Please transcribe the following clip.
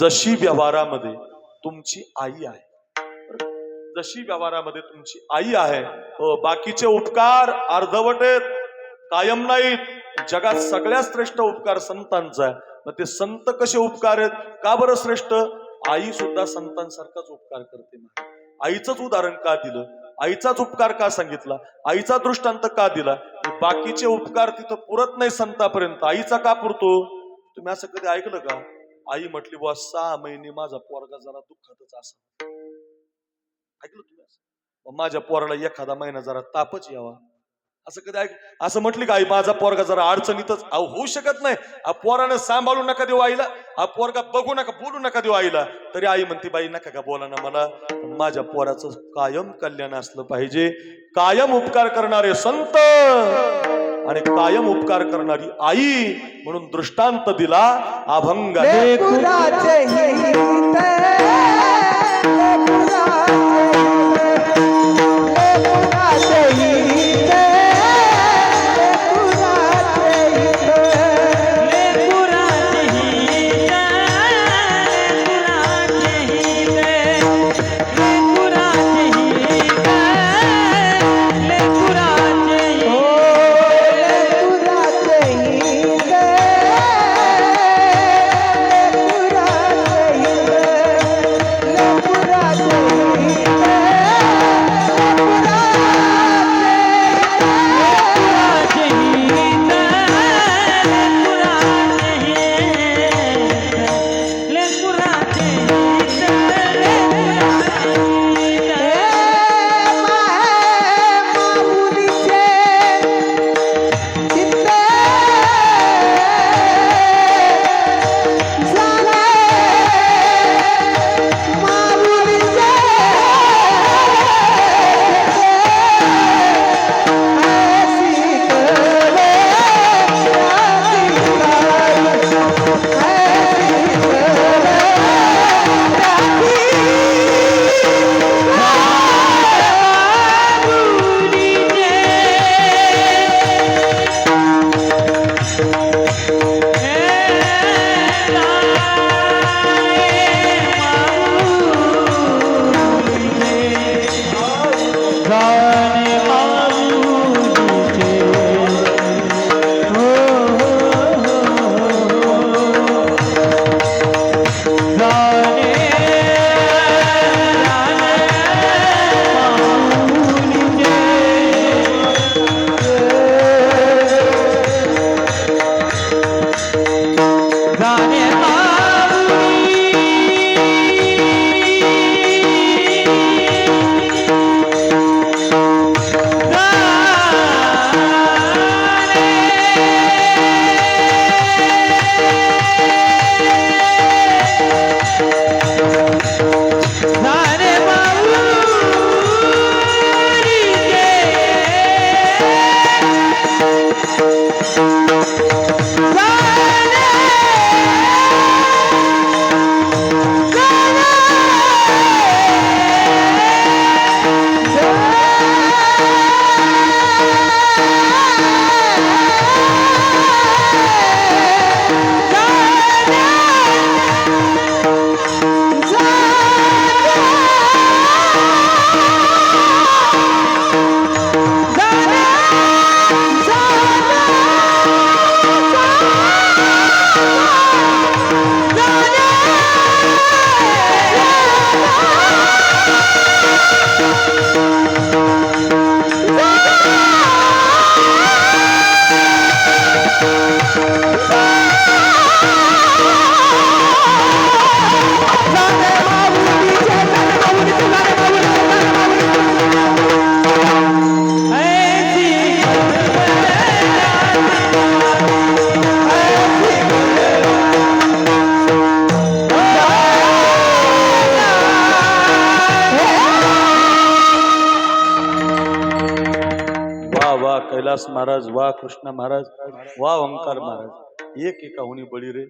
जशी व्यवहारामध्ये तुमची आई आहे. जशी व्यवहारामध्ये तुमची आई आहे बाकीचे उपकार अर्धवट आहेत कायम नाहीत. जगात सगळ्यात श्रेष्ठ उपकार संतांचा आहे. मग ते संत कसे उपकार आहेत? का बरं श्रेष्ठ? आई सुद्धा संतांसारखाच उपकार करते ना आईचंच उदाहरण का दिलं? आईचाच उपकार का सांगितला? आईचा दृष्टांत का दिला? बाकीचे उपकार तिथं पुरत नाही संतापर्यंत. आईचा का पुरतो? तुम्ही असं कधी ऐकलं का? आई म्हटली बुवा सहा महिने माझा पोरगा जरा दुःखातच असा ऐकलं तुम्ही माझ्या पोराला एखादा महिना जरा तापच यावा. असं कधी ऐक असं म्हटली का आई माझा पोरगा जरा अडचणीतच अहो, होऊ शकत नाही. हा पोरानं सांभाळू नका देऊ आईला. हा पोरगा बघू नका बोलू नका देऊ आईला. तरी आई म्हणते बाई नका का बोला ना मला. माझ्या पोराचं कायम कल्याण असलं पाहिजे. कायम उपकार करणारे संत. आणि कायम उपकार करणारी आई म्हणून दृष्टांत दिला अभंग कैलास महाराज वा कृष्ण महाराज वा ओंकार महाराज एक एका हुनी बळी रे।